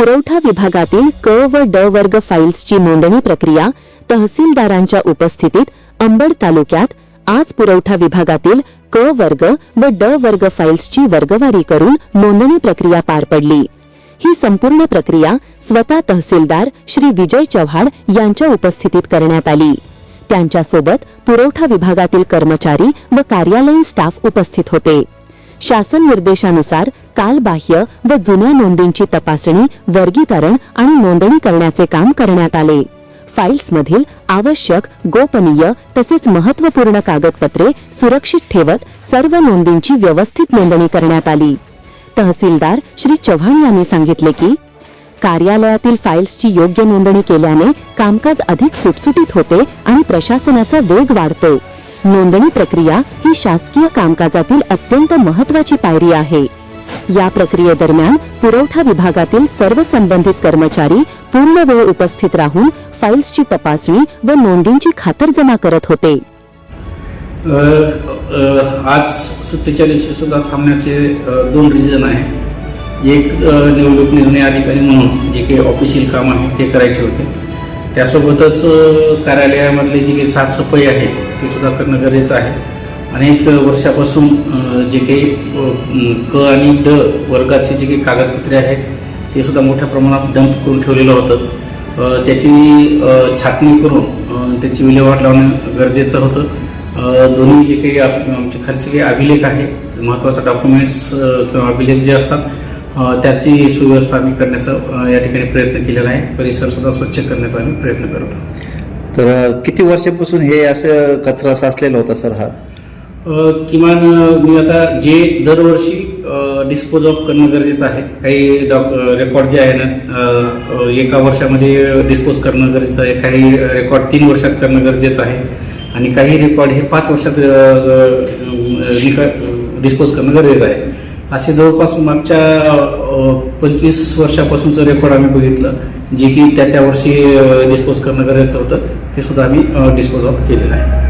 पुरवठा विभागातील क व ड वर्ग फाईल्सची नोंदणी प्रक्रिया तहसीलदारांच्या उपस्थितीत अंबड तालुक्यात आज पुरवठा विभागातील क वर्ग व ड वर्ग फाईल्सची वर्गवारी करून नोंदणी प्रक्रिया पार पडली. ही संपूर्ण प्रक्रिया स्वतः तहसीलदार श्री विजय चव्हाण यांच्या उपस्थितीत करण्यात आली. त्यांच्यासोबत पुरवठा विभागातील कर्मचारी व कार्यालयीन स्टाफ उपस्थित होते. शासन निर्देशानुसार कालबाह्य व जुन्या नोंदींची तपासणी वर्गीकरण आणि नोंदणी करण्याचे काम करण्यात आले. फाईल्समधील आवश्यक गोपनीय तसेच महत्त्वपूर्ण कागदपत्रे सुरक्षित ठेवत सर्व नोंदींची व्यवस्थित नोंदणी करण्यात आली. तहसीलदार श्री चव्हाण यांनी सांगितले की कार्यालयातील फाईल्सची योग्य नोंदणी केल्याने कामकाज अधिक सुटसुटीत होते आणि प्रशासनाचा वेग वाढतो. नोंदणी प्रक्रिया ही शासकीय कामकाजातील अत्यंत महत्वाची पायरी आहे. या प्रक्रियेदरम्यान पुरवठा विभागातील सर्व संबंधित कर्मचारी पूर्ण वेळ उपस्थित राहून फाईल्सची तपासणी व नोंदींची खातरजमा करत होते. आज सुट्टीच्या दिवशी सुद्धा थांबण्याचे दोन रिझन आहे. एक निवडणूक निर्णय अधिकारी म्हणून जे काही ऑफिशियल काम आहे ते करायचे होते. त्यासोबतच कार्यालयामधली जी काही साफसफाई आहे ते सुद्धा करणं गरजेचं आहे. अनेक वर्षापासून जे काही क आणि ड वर्गाचे जे काही कागदपत्रे आहेत ते सुद्धा मोठ्या प्रमाणात डंप करून ठेवलेलं होतं. त्याची छाटणी करून त्याची विल्हेवाट लावणं गरजेचं होतं. दोन्ही जे काही आप- आमचे खालचे काही अभिलेख आहेत महत्त्वाचा डॉक्युमेंट्स किंवा अभिलेख जे असतात त्याची सुव्यवस्था आम्ही करण्याचा या ठिकाणी प्रयत्न केलेला आहे. परिसरसुद्धा स्वच्छ करण्याचा आम्ही प्रयत्न करतो. तर किती वर्षापासून हे असं कचरा साचलेला होता सर हा? किमान मी आता जे दरवर्षी डिस्पोज ऑफ करणं गरजेचं आहे काही डॉक रेकॉर्ड जे आहे ना एका वर्षामध्ये डिस्पोज करणं गरजेचं आहे काही रेकॉर्ड तीन वर्षात करणं गरजेचं आहे आणि काही रेकॉर्ड हे पाच वर्षात डिस्पोज करणं गरजेचं आहे. असे जवळपास मागच्या पंचवीस वर्षापासूनचं रेकॉर्ड आम्ही बघितलं जे की त्या त्या वर्षी डिस्पोज करणं गरजेचं होतं. ते सुद्धा आम्ही डिस्पोज ऑफ केलेलं आहे.